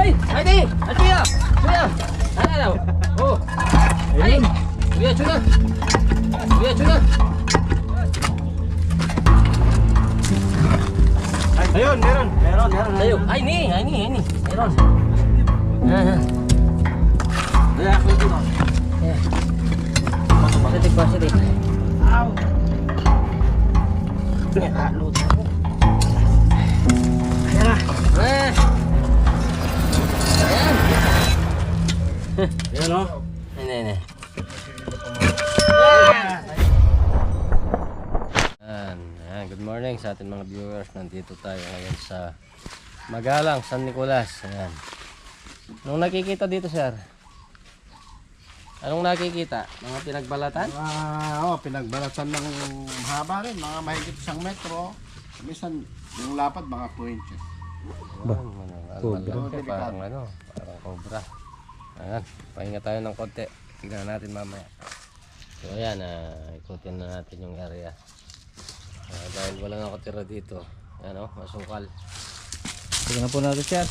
Ay! Ay, di! Ay, kuya! Kuya! Ano, ano? Oh! Ay! Kuya, tuna! Kuya, tuna! Ayun, meron. Meron, meron. Tayo! Ay, ni! Ay, ni! Ay, ni! Meron! Ah, Kaya ako ito. yeah. Positive, positive. Ow. Ayan na! Eh! Ayan! Ayan o. Hindi, hindi. Ayan, ayan, good morning sa ating mga viewers. Nandito tayo ngayon sa Magalang, San Nicolas. Ayan. Anong nakikita dito, sir? Anong nakikita? Mga pinagbalatan? Ah, oh, pinagbalatan ng haba rin, mga mahigit isang metro. Minsan, yung lapad, mga 2 inches. Ba? Ano, ano, Cobra. malaki, parang ano, parang cobra. Ayan, pahinga tayo ng konti. Tignan natin mamaya. So ayan, ah, ikutin na natin yung area. Ah, dahil wala na tira dito. Ayan o, masukal. Tignan po natin siya.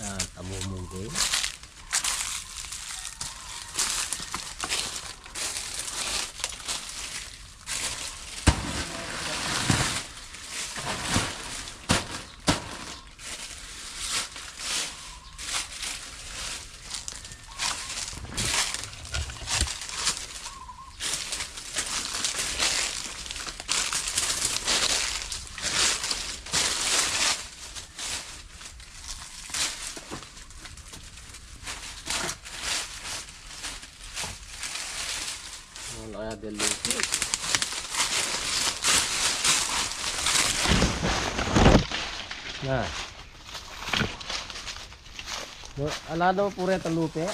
Na tamumunggoy. Wala kaya deluxe. Na. Mo- Ala daw pure ta lupe. Ito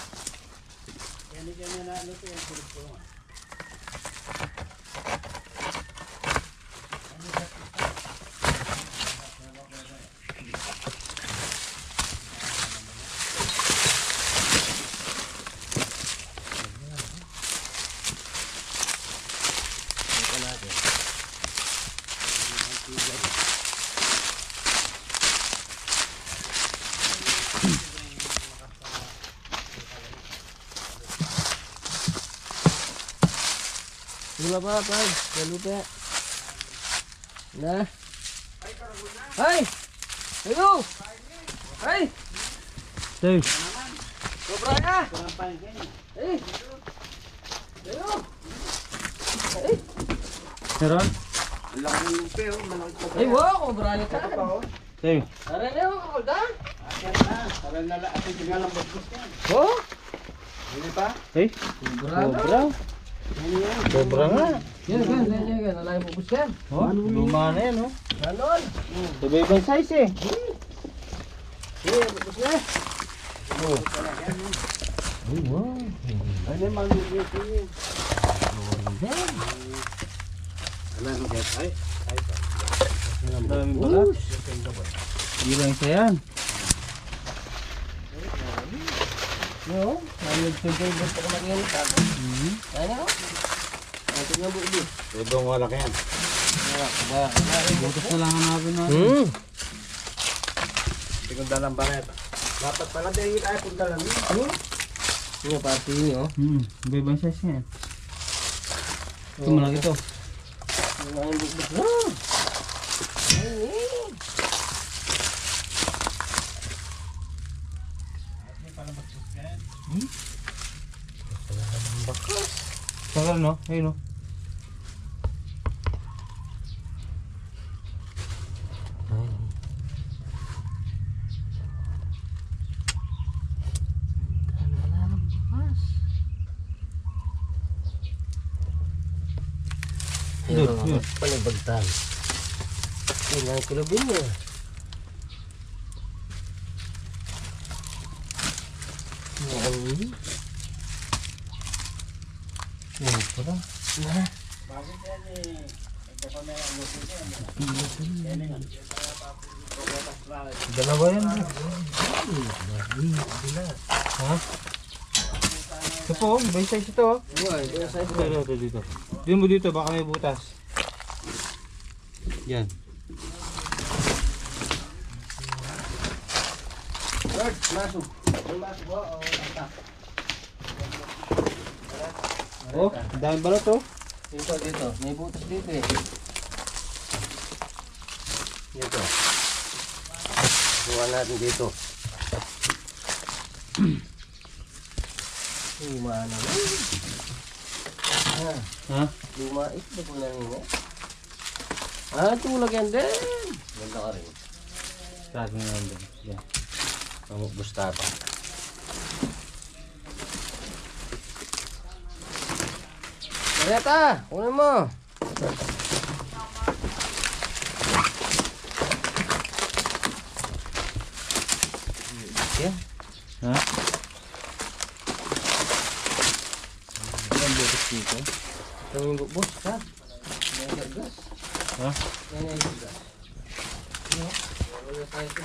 Pa, pag. Galupe. Na. Ay! Ayo! Ay! Tay. Sobra ka! Ay! Ayo! Ay! Meron? Ang laki ng lupe, oh, malaki pa. Ay, wow! Sobra ka! Tay. Tara na yung kakulda! Para na lang, atin tingnan lang bagos yan. Oh! Hindi pa? Tay. Sobra ka! Sobra. Sobra nga. Yan, yan, yan, yan, yan. Alay mo bus yan. Oh, luma na yan, oh. Ganon! Iba-ibang size eh. Yan, bus na. Ano yung mga lupe yun? Ano yung get? Ay, Ang daming balat. Hindi lang isa yan. No? Ayun, simple bus ko lagi yan. Kaya na, no? Ay, tingnan mo, Ibi. Ibang wala yan. Bukas na lang hanapin natin. Hmm. Hindi kong dalang baneta. Dapat pala din tayo kung dalang yun. Yung pati niyo. Hmm, iba-ibang size yan. Ito malaki to. Yung bus. Ah! Ay, meron no? Ayun no? Ayun, ayun. Panibagtan. Yun ang kulubin niya. Ayun. Yan. Yan pala. Na. Dalawa yan. Ha? Ito po, iba yung size ito. oh. Kaya sa Ito, ito, ito, dito. Diyan mo dito, baka may butas. Yan. Lord, maso. May maso ba o tatak? Oh, ang dami balot oh. Dito, dito. May butas dito eh. Dito. Kuha natin dito. Luma na. Ah, Ha? luma. Ito po na nila. Ah, tulog yan din. Ganda ka rin. Saan nga yan doon? Yan. Mamukbusta pa. Mareta, kunin mo. Yan. Ha? Ilang butas dito? Ito yung bubos, ha? Ha? May naggas. Ano? Wala tayo ito.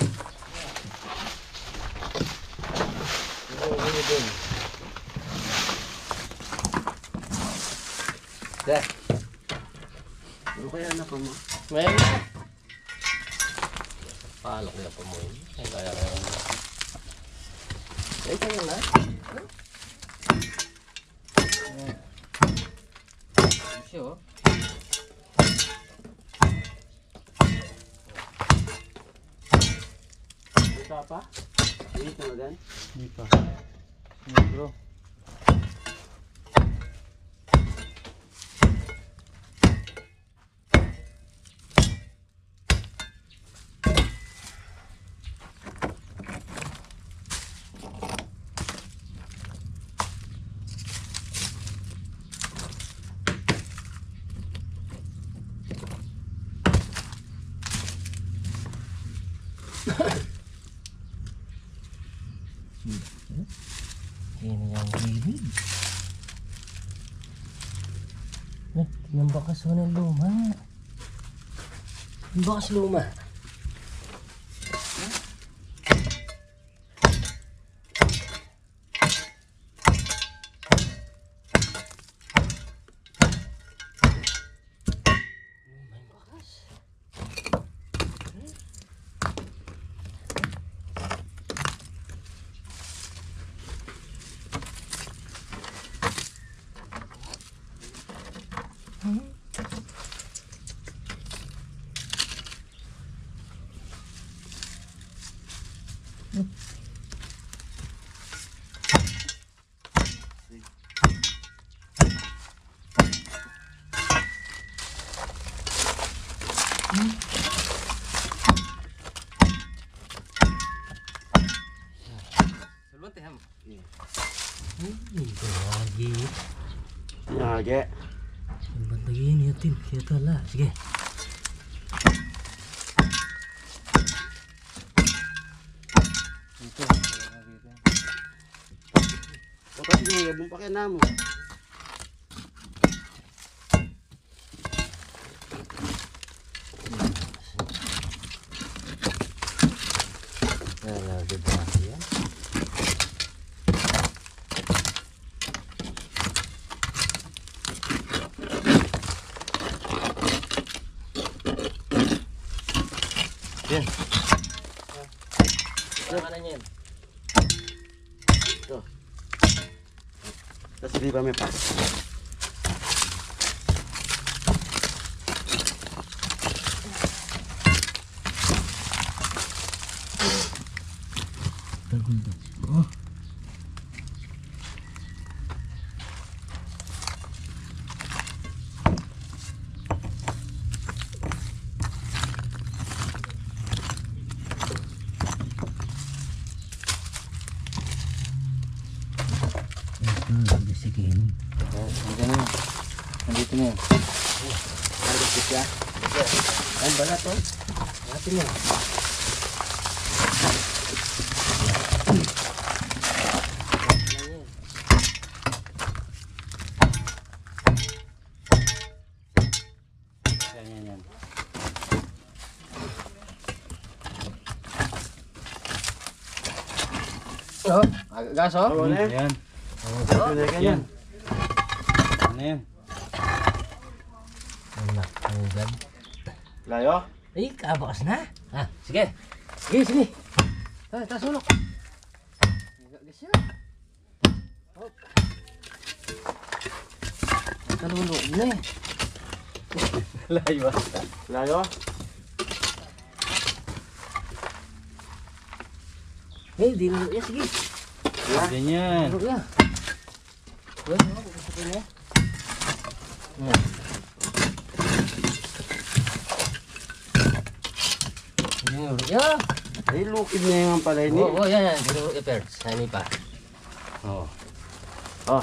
Ito, ito, ito. Deh. Ano kaya anak mo? Meron na. Palok na po mo yun. Ay, kaya kaya na. Ay, kaya na. Siyo. Ito pa? Dito na din? Hindi pa. Negro. Yan yung. Eh, yung bakas ho ng luma. Bakas luma. Yage. Bantayin yatin. Kita lah. Sige. Dito. Tapos yung yabong pa kaya namo. Yan, Yan. Tama na yan. Tapos di may pas? Sige. Oh, Nandito na yan. Nandito na yan. Siya. Ay, balat oh. Natin yan. Yan, yan, yan. Oh, gas oh. Ano na Yan. Ano na Yan. Ano yan? Anak, ang. Layo? Ay, kabakas na. Ah, sige. Sige, sige. Ah, taas ulo. Gas yan. Hop. Kalulo na eh. Layo. Layo? Eh, di lulo yan. Sige. Yan yan. Lulo yan. Well, ano, yan. Ay, lukid na yung pala ini. Oo, oh, yan, yan. Yan, Perks. Hani pa. Oo. Oh.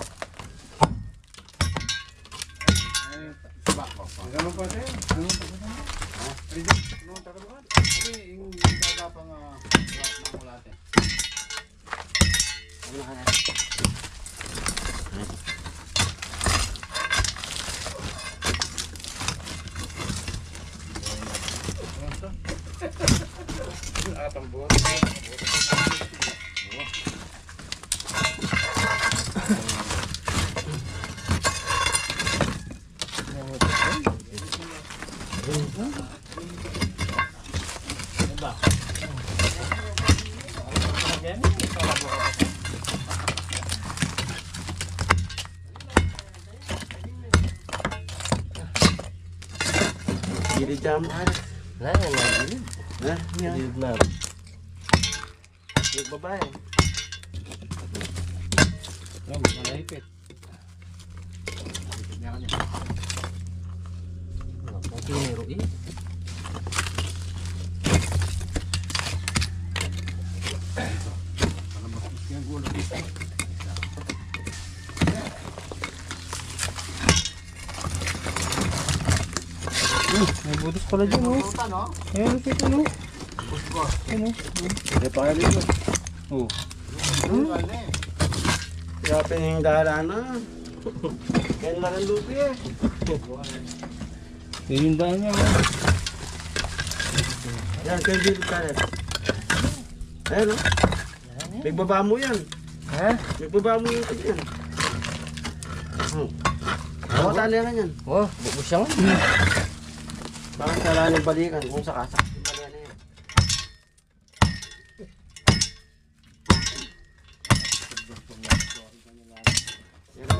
Ganun pa siya. Ganun pa siya. Ha? Ganun pa siya. Ano yung gagapang mamulate? Ano ka na? Atang buwan. Gili jam. Wala yan, nagilid. Ha? Yan. Gilid na. Yung babae. Yan, malahipit. Ang kiniro eh. May butas pala dyan oh. Ayan, lupit ano. Ano? Hindi pa kaya dito. Oh. Kaya pining daanan. Kaya lang ang lupi eh. Yan yung daan niya oh. Yan, kaya dito tayo. Ayan o. Nagbaba mo yan. Ha? Nagbaba mo yung yan. Hmm. Ako tali na yan. Oh, bubos siya nga. Bakit sa ng balikan kung sakasak. Yung balikan na yan. Yan o.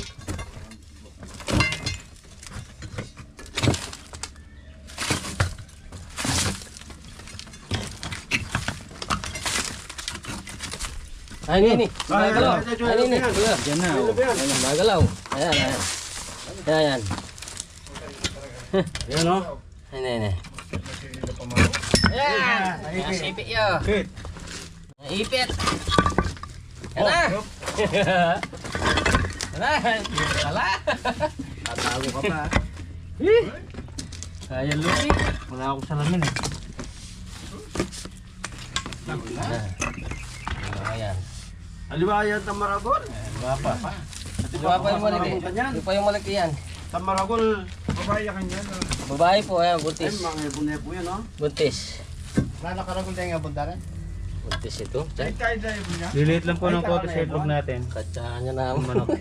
Ay, nini. Ay, Magalaw. ay, ay, ay, Ay, nini. ay, ay, Kuya. Diyan na oh. Ayan, magalaw. Ayan, ayan. Ayan, ayan. Yan o. Ay, nini. Ayan. Ayan, sipit yun. Fit. Ipit. Yan na. Yan na. Wala. Tatago ka pa. Ayan, Lucy. Wala akong salamin eh. Ayan. Aliwayan ng Maragol. Wala pa. Ba pa yung malaki? Di pa yung malaki yan. Sa Maragol, babae ka niyan. Babae po, ayan, Ay, buntis. mga nepo-nepo yan o. Buntis. Wala karagol tayo nga bundaran? Buntis ito. Kahit tayo po niya. Liliit lang po ng kote sa itlog natin. Katsahan niya na. Manok.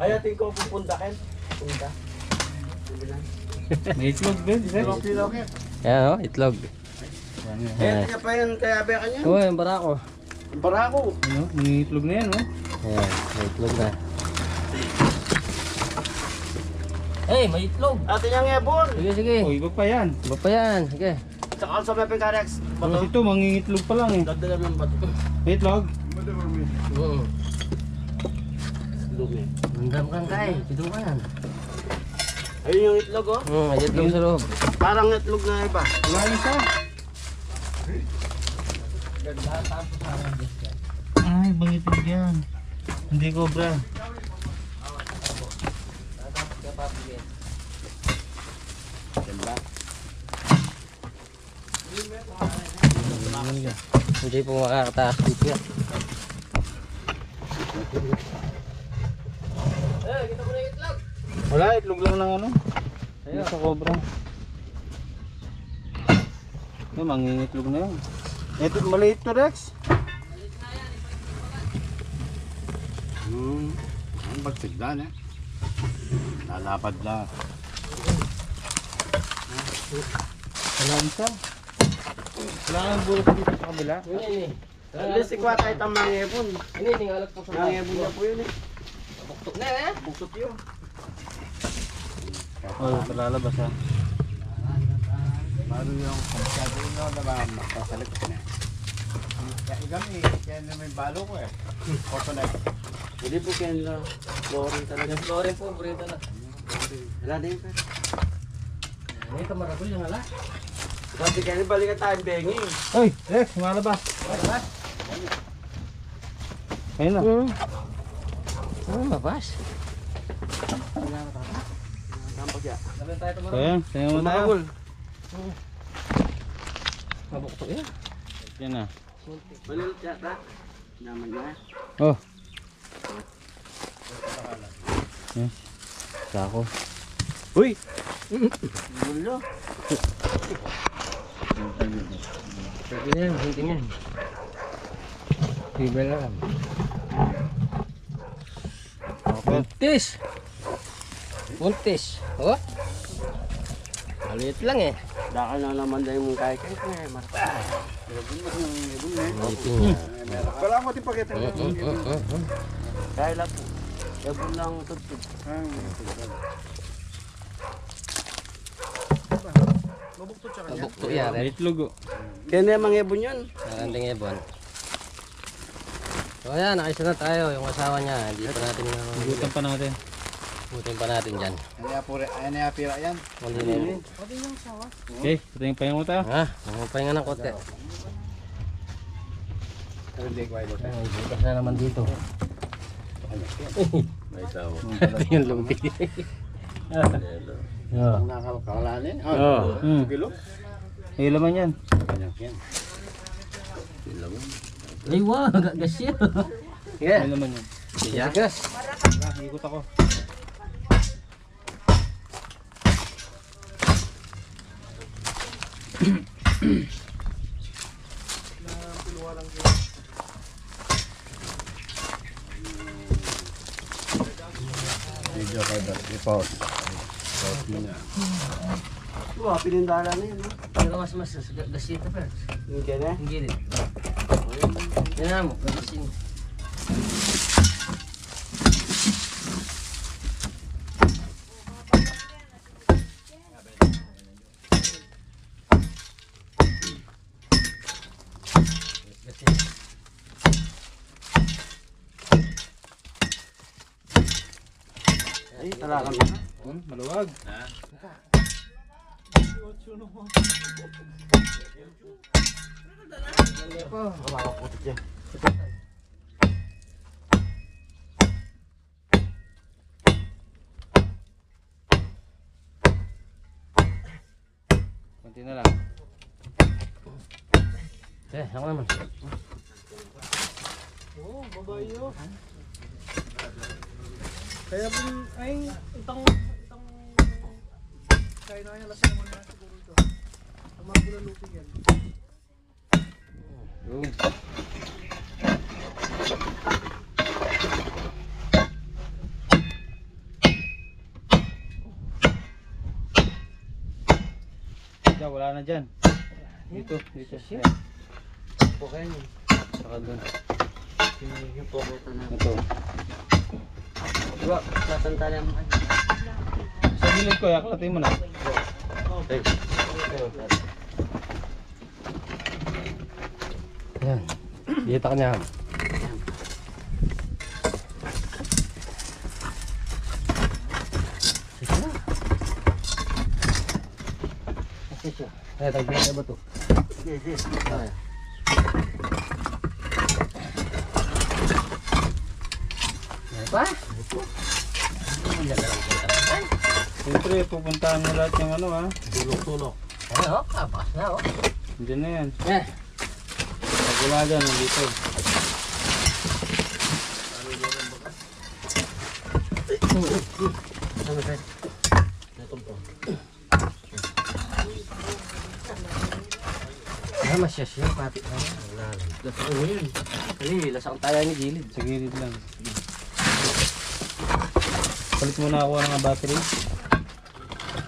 Ay, ating ko pupunta ken. Punta. May itlog din. Sir. Loki-loki. Ayan, oh, itlog. Yan yan. Eh, kaya pa yan, kaya ba ka niyan? Oo, yung barako. Barako. Ano? May itlog na yan oh. Ayan, may itlog na. Hey, may itlog. Ate niya nga bon. Sige, sige. Oh, iba pa yan. Iba pa yan. Sige. Sa may pengkarex. Tapos ito, mangingitlog pa lang eh. Dagdagan ng bato. May itlog? Oo. Dumi. Mandam kang kay. Ito ka yan. Ayun yung itlog oh. Hmm, may itlog sa loob. Parang itlog na iba. Wala isa. Ay, bang itlog yan. Hindi cobra. Diba? Hindi po makakataas dito yan. Eh, kita mo na itlog. Wala, itlog lang ng ano. Ayun. Sa cobra. Yung mangingitlog na yun. Ito, maliit to Rex. Hmm. Ang bagsigdan eh. Lalapad na. Wala isa. Wala kang bulot dito sa kabila. Yun yun eh. Alis ikwa tayo tang mga epon. Ini, tingalak po sa Mga epon niya po yun eh. Buktok na eh. Buktot yun. Oh, ito lalabas ha. Paano yung masyado yun na ba makasalit ko na. Kaya igam eh, kaya naman yung balo ko eh. Koto na eh. Hindi po kaya nila flooring talaga. Yung flooring po, burrito na. Wala din pa. Ini kamaragol yung ala. Sabi kaya balikan tayo bengi. Uy, Rex, malabas. Ayun na. Hmm. Ano mabas? Tampag ya. Sabi tayo So tumaragol. yan, tingnan mo tayo. Tumagol. Mabuktok yan. Yan na. Malilot yata. Naman na. Oh. Yes. Sako. Uy! Gulo. Pwede na yan, hinting yan. Tiba lang. Puntis! Puntis! Oh? Maliit lang eh. Daka na naman dahil mong kaya. Marapay. Maliiting niya. Wala mo din pakita Mm, mm, mm, mm. Kaya lang po. Epon lang tutut. Mabuktok yan eh. Itlog oh. Kaya na yung mga epon yun. Naranding ebon. So ayan, nakisa na tayo. Yung asawa niya, hindi pa natin Gutan pa natin. butin pa natin dyan. Ano yung apura, ano yung apira yan? Hindi na yun. Okay, ito yung pahinga mo tayo. Ha? Mapahinga ng konti. Pero hindi ko ayos. Ay, bukas na naman dito. May tao. Ito yung lumpi. Yeah. Ang nakalkalanin. Oo. Hmm. Kilo? May laman yan. Kanyang yan. Ay, wow, gagas yun. May Yeah. laman yan. Gagas. Ah, ikot ako. Video kay Bert. I-pause. Pause mo na. Wow, pinindala na yun. Pero mas mas. Pero, Yung kaya na. ang gilid. Yan na mo, gagas Kunti na lang. Eh, ako naman. Kaya po, ay, itang, itang, kaya na yan, lasing naman na siguro ito. Ang mga bulalupin yan. Yung. Diyan, wala na dyan. Dito, dito. Ayan, Po kaya yun. Saka doon. Yung puputan na. Ito. Diba, tatanta na mga. Sa gilid ko, yaklatin mo na. Yan. Dito ka niya. Eh, tagbihan ba to? Yes, yes. Yan pa? Yan lang Siyempre, pupuntahan mo lahat yung ano ha. Tulok-tulok. Ano, oh, kapas na, oh. Diyan na yan. Eh, Pag wala dyan, nandito. Ah, masyas yun, pati. Ah, wala lang. Lasang mo yun. Kali, lasang tayo ni Gilid. Sa gilid lang. Palit muna ako ng battery.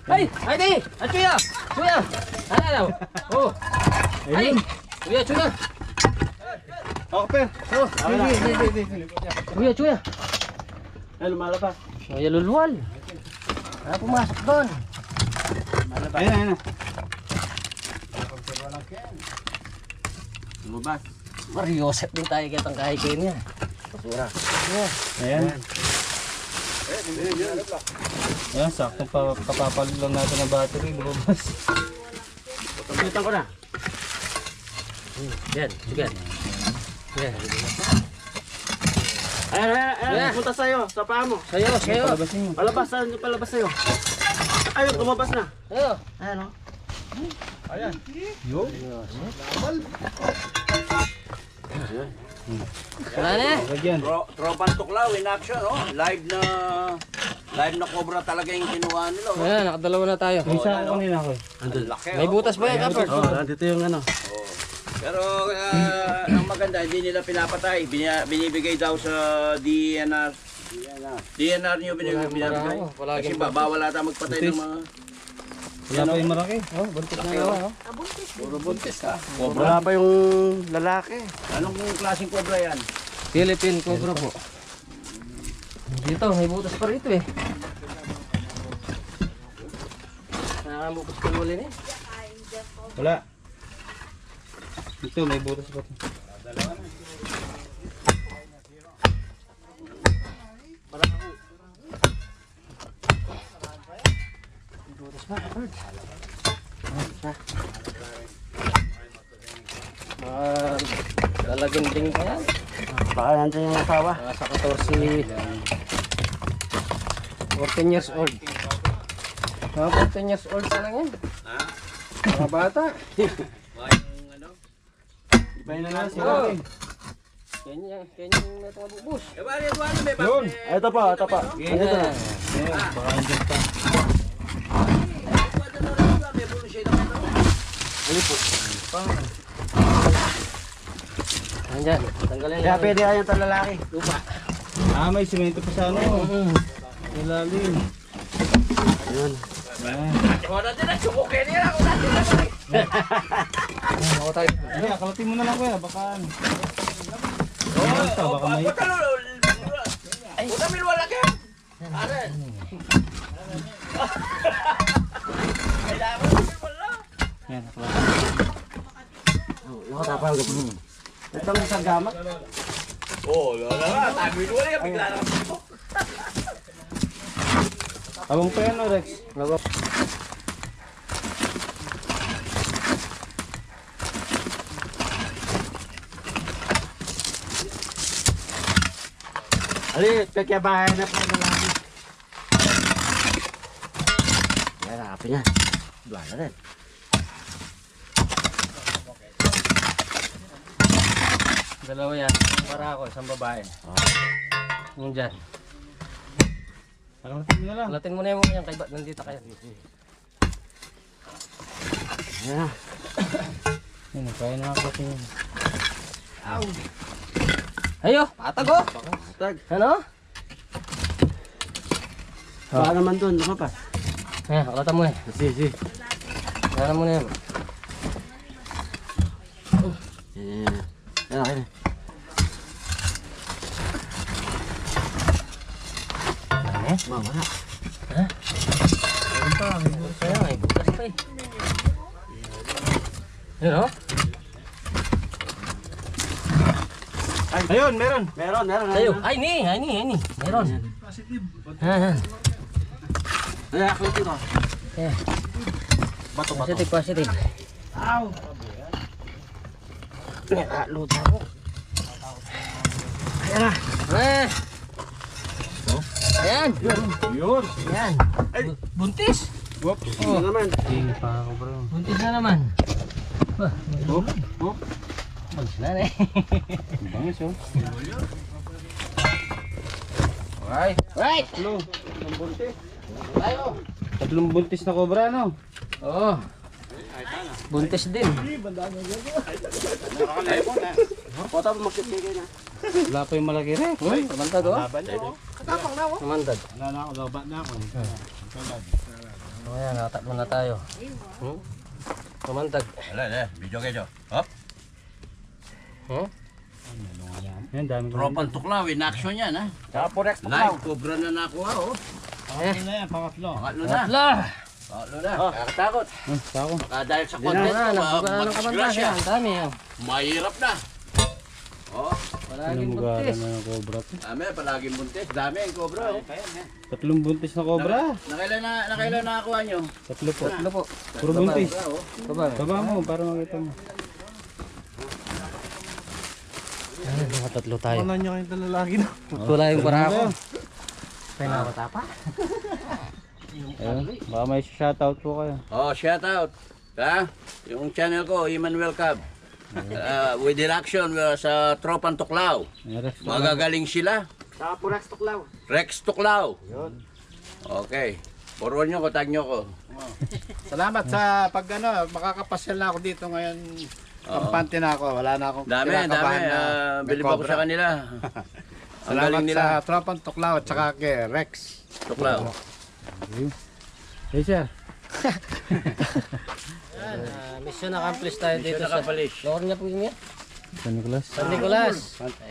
Ay! Ay, di! At kuya! Kuya! Ano, ano? Oh! Ay! Kuya, chuya! Ako, per. Oh! Kuya, chuya! Ay, lumalabas. Kuya, lulwal! Ah, pumasok doon. Ayun ayun Lumabas. Mariosep din tayo kitang kahit kayo niya. Basura. Ayan. Ayan, sakto pa kapapalit lang natin ng battery. Lumabas. Computer ko na. Yan, sige. Yan. Ayan, ayan, ayan. Yeah. Punta sa'yo. Sa paa mo. Sayo, sayo. Palabas. Palabas, sa'yo? Ayun, lumabas na. Sayo. Ayan, o. Wala na eh. Lagyan. Tro Tropan Tuklaw in action, oh. Live na live na cobra talaga yung kinuha nila. Oh. Ayan, nakadalawa na tayo. Isa ako kanina ko. May oh. butas ba yan, Kapper? Oh, nandito yung ano. Pero ah, ang maganda, hindi nila pinapatay. Bini- binibigay daw sa DNR. DNR nyo binibigay. Kasi ba, bawal ata magpatay ng mga... Wala pa yung maraki. Oh, buntis na naman, oh. Puro buntis ka. Wala pa yung lalaki. Anong klaseng cobra yan? Philippine Cobra po. Dito, may butas pa rito eh. Nakakamukas ka muli eh. Wala. Ito, may butas pa. to. Ah, lalagyan din pa yan. Baka nandiyan yung asawa. Nasa 14... 14 years old. Mga 14 years old pa lang yan. Mga bata. Ipahin na lang sila. Oh. Kanya, kanya yung may tumabubus. Eh, Yun. Ito pa, ito pa. Andito na. Baka andyan pa. Andyan, tanggalin Kaya pwede kayong ito lalaki. Lupa. Ah, may simento pa sa ano. Ilalim. Ayun. Ayan. Kung natin na, sumukin nila. Kung natin na. Ako tayo. Ay, akalatin mo na lang kuya. Baka ano. Ayan ka, baka may... Ay, puta milwala ka. Ano? Ay, dapat milwala. Ayan, akalatin. Nakatapal ko. Itong isang gamat. Oh, wala na. Tabi milwala yan. Bigla na. Abang pa yan, oh, Rex. Ali, pagkabahay na po na lalaki. Yan, nakapin niya. Dua na rin. Dalawa yan. Isang para ako, isang babae. Yung dyan. Akalatin mo na lang. Latin mo na yung yung kay nandito kayo. Yan. Yan, kaya na akalatin yun. Ayo, patag oh. Tag. Ano? Baka naman doon, lumabas. Eh, kalatan mo eh. Sige, sige. Kalatan mo na yan. Yan, yan, yan. Yan, okay na. Ano? Mawala. Ayun pa, may butas pa yan. May pa eh. Yun oh. Ayun, meron. Meron, meron. Tayo. meron. Ay, ni, ay, ni, ay, ni. Meron. Ah, Ay, ako dito. eh. Bato, bato. Positive, positive. Load ako. Ayan na. Eh. Ayan. Yun. Ayan. Buntis. Whoop. Ano naman? Buntis na naman. Whoop. Whoop. Buntis na eh. Bangis oh. Right. Right. Tayo. Tatlong buntis na cobra, no? Oo. Buntis din. Kota pa magsipigay na. Wala pa yung malaki rin. Uy, kamantad oh. Katapang na ako. Kamantad. Wala na ako, lobat na ako. O yan, natatlo na tayo. Hmm? Kamantag. Wala, wala. Video kayo. Hop. Hmm? Yan, dami ko. Tropang tuklaw. In action yan, ha? Saka forex Live. Cobra na nakuha, oh. Pangatlo na yan, pangatlo. Pangatlo na. Tatlo. Pangatlo na. Kakatakot. Ah, sako. Baka dahil sa content na, ko, kamantag. mag-disgrasya. Ang dami. oh. Mahirap na. Oh, Palaging buntis. na ng cobra to. dami. Palaging buntis. Dami ang cobra, oh. Tatlong buntis na cobra. Nakailan na, nakailan na nakakuha nyo? Tatlo po. Tatlo po. Puro buntis. Kabal. Baba mo para makita mo. Ayan, mga tatlo tayo. Ano nyo kayong talalaki na? Wala yung para ako. Pinakata pa. Ayun. Baka may shoutout po kayo. Oh, shout out. Ha? Yung channel ko, Emmanuel Cab. Uh, with direction uh, sa Tropang Tuklaw. Magagaling sila. Saka forex tuklaw. Rex Tuklaw. Okay. Forward nyo ko, tag nyo ko. Salamat sa pag ano, makakapasyal na ako dito ngayon. Kampante na ako, wala na akong Dami, dami. na Uh, may bilib ako sa kanila. Ang Salamat galing nila. sa Tropang Tuklaw at saka kay Rex. Tuklaw. Hey, sir. Yan, ah, mission accomplished tayo Mission dito sa... accomplished. Lower niya po yun yan. San Nicolas. San Nicolas.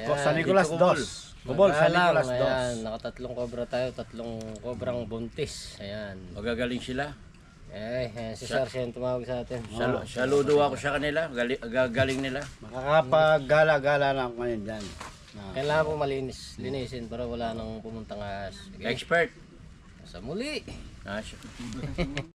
Po, San Nicolas Dos. Bubol, San Nicolas Dos. ayan, nakatatlong cobra tayo, tatlong cobrang buntis. Ayan. Magagaling sila. Eh, ayan, si Sir siya yung tumawag sa atin. Salu- saludo ako sa kanila. Gali- gagaling nila. Makakapag-gala-gala na ako ngayon dyan. Kailangan po malinis, linisin para wala nang pumuntang ahas. Sige, Expert. Sa muli. Ah, siya-